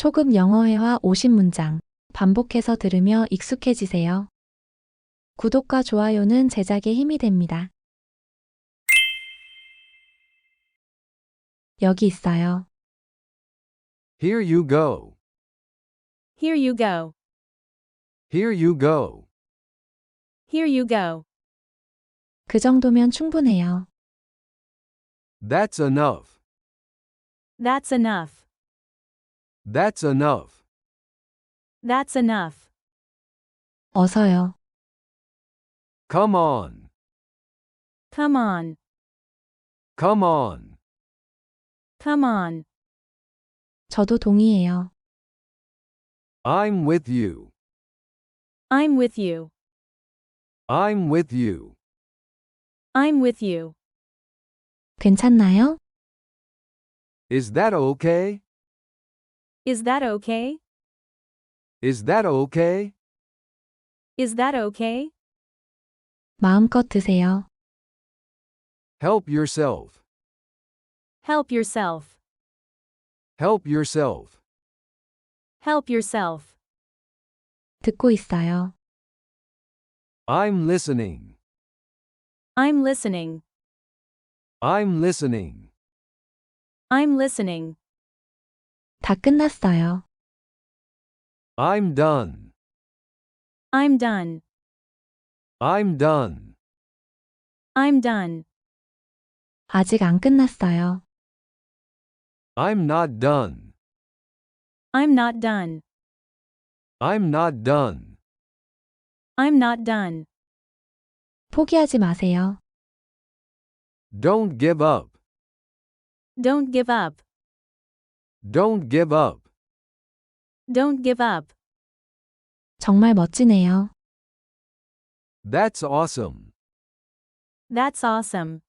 초급 영어회화 50문장. 반복해서 들으며 익숙해지세요. 구독과 좋아요는 제작에 힘이 됩니다. 여기 있어요. Here you go. Here you go. Here you go. Here you go. 그 정도면 충분해요. That's enough. That's enough. That's enough. That's enough. 어서요. Come on. Come on. Come on. Come on. 저도 동의해요. I'm with you. I'm with you. I'm with you. I'm with you. 괜찮나요? Is that okay? Is that okay? Is that okay? Is that okay? 마음껏 드세요. Help yourself. Help yourself. Help yourself. Help yourself. 듣고 있어요. I'm listening. I'm listening. I'm listening. I'm listening. 다 끝났어요. I'm done. I'm done. I'm done. I'm done. 아직 안 끝났어요. I'm not done. I'm not done. I'm not done. I'm not done. 포기하지 마세요. Don't give up. Don't give up. Don't give up. Don't give up. 정말 멋지네요. That's awesome. That's awesome.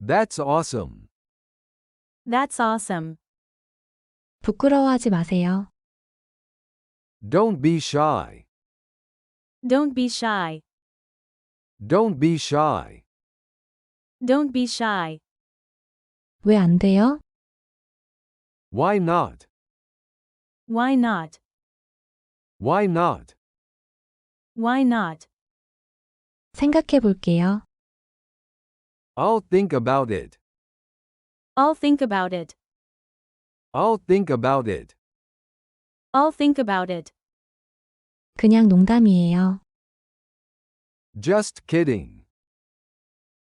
That's awesome. That's awesome. 부끄러워하지 마세요. Don't be shy. Don't be shy. Don't be shy. Don't be shy. 왜 안 돼요? Why not? Why not? Why not? Why not? 생각해 볼게요. I'll think about it. I'll think about it. I'll think about it. I'll think about it. 그냥 농담이에요. Just kidding.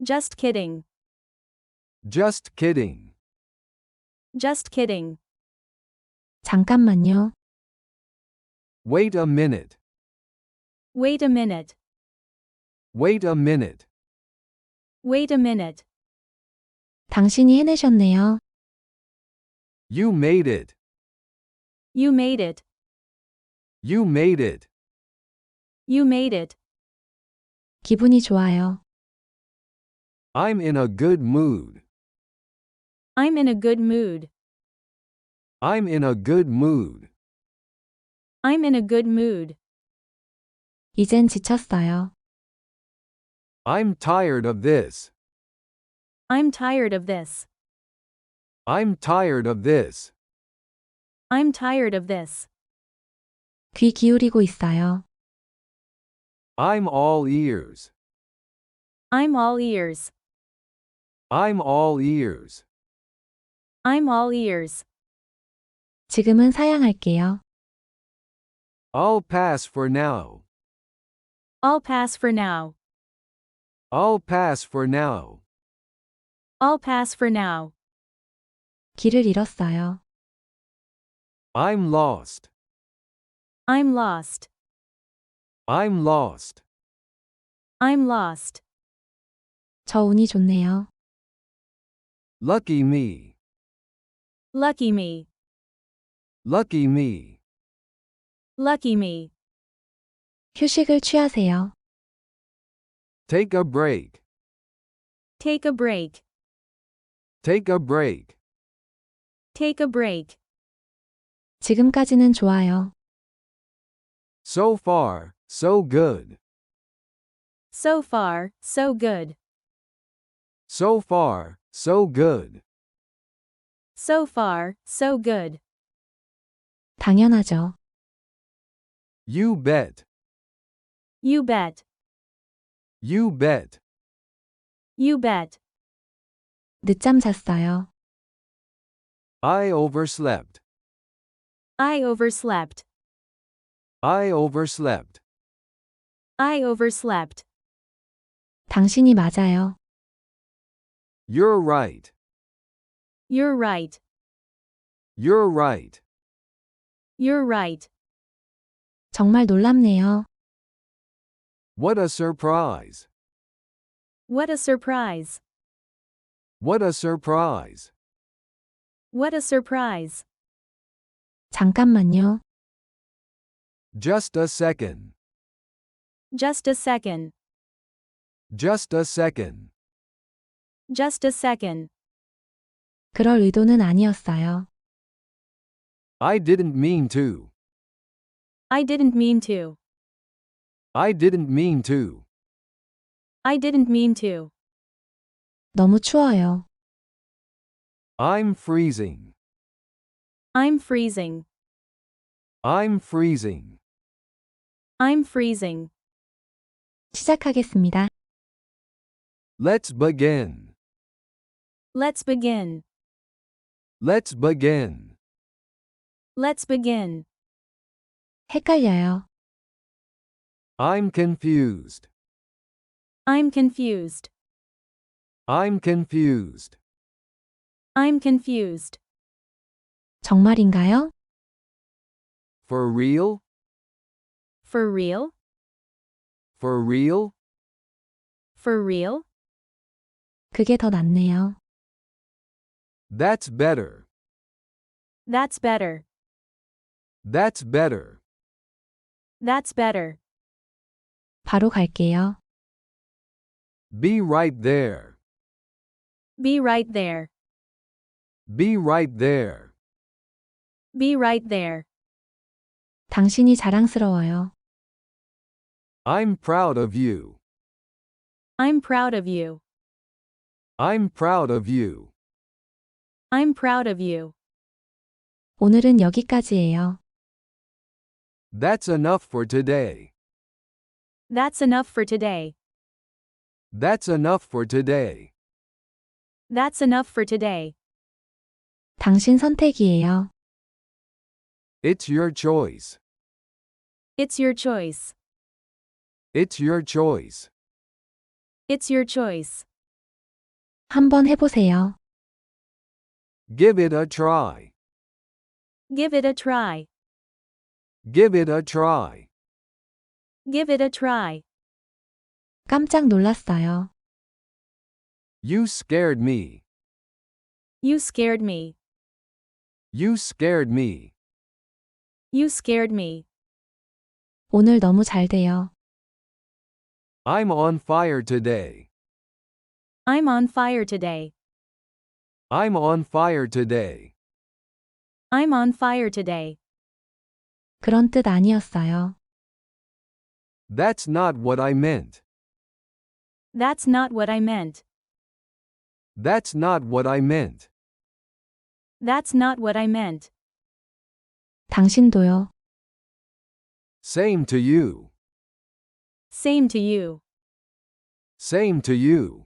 Just kidding. Just kidding. Just kidding. 잠깐만요. Wait a minute. Wait a minute. Wait a minute. Wait a minute. 당신이 해내셨네요. You made it. You made it. You made it. You made it. 기분이 좋아요. I'm in a good mood. I'm in a good mood. I'm in a good mood. I'm in a good mood. 이젠 지쳤어요. I'm tired of this. I'm tired of this. I'm tired of this. I'm tired of this. 귀 기울이고 있어요. I'm all ears. I'm all ears. I'm all ears. I'm all ears. 지금은 사양할게요. I'll pass for now. I'll pass for now. I'll pass for now. I'll pass for now. 길을 잃었어요. I'm lost. I'm lost. I'm lost. I'm lost. 저 운이 좋네요. Lucky me. Lucky me. Lucky me. Lucky me. 휴식을 취하세요. Take a break. Take a break. Take a break. Take a break. 지금까지는 좋아요. So far, so good. So far, so good. So far, so good. So far, so good. 당연하죠. You bet. You bet. You bet. You bet. 늦잠 잤어요. I overslept. I overslept. I overslept. I overslept. 당신이 맞아요. You're right. You're right. You're right. You're right. 정말 놀랍네요. What a surprise. What a surprise. What a surprise. What a surprise. 잠깐만요. Just a second. Just a second. Just a second. Just a second. 그럴 의도는 아니었어요. I didn't mean to. I didn't mean to. I didn't mean to. I didn't mean to. 너무 추워요. I'm freezing. I'm freezing. I'm freezing. I'm freezing. 시작하겠습니다. Let's begin. Let's begin. Let's begin. Let's begin. 헷갈려요. I'm confused. I'm confused. I'm confused. I'm confused. 정말인가요? For real? For real? For real? For real? 그게 더 낫네요. That's better. That's better. That's better. That's better. 바로 갈게요. Be right there. Be right there. Be right there. Be right there. 당신이 자랑스러워요. I'm proud of you. I'm proud of you. I'm proud of you. I'm proud of you. 오늘은 여기까지예요. That's enough for today. That's enough for today. That's enough for today. That's enough for today. 당신 선택이에요. It's your choice. It's your choice. It's your choice. It's your choice. 한번 해보세요. Give it a try. Give it a try. Give it a try. Give it a try. 깜짝 놀랐어요. You scared me. You scared me. You scared me. You scared me. 오늘 너무 잘 돼요. I'm on fire today. I'm on fire today. I'm on fire today. I'm on fire today. 그런 뜻 아니었어요. That's not what I meant. That's not what I meant. That's not what I meant. That's not what I meant. 당신도요. Same to you. Same to you. Same to you.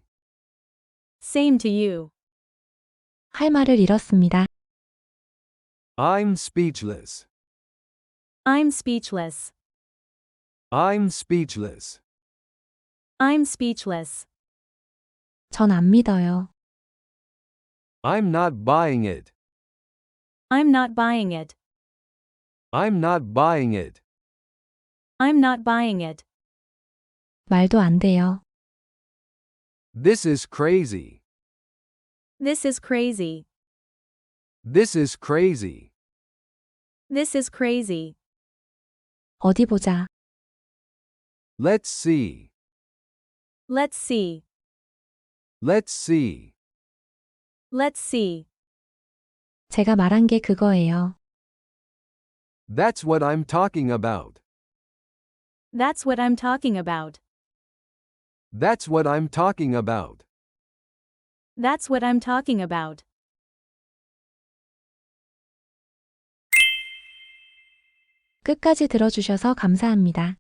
Same to you. 할 말을 잃었습니다. I'm speechless. I'm speechless. I'm speechless. I'm speechless. 전 안 믿어요. I'm not buying it. I'm not buying it. I'm not buying it. I'm not buying it. 말도 안 돼요. This is crazy. This is crazy. This is crazy. This is crazy. 어디 보자. Let's see. Let's see. Let's see. Let's see. 제가 말한 게 그거예요. That's what I'm talking about. That's what I'm talking about. That's what I'm talking about. That's what I'm talking about. 끝까지 들어주셔서 감사합니다.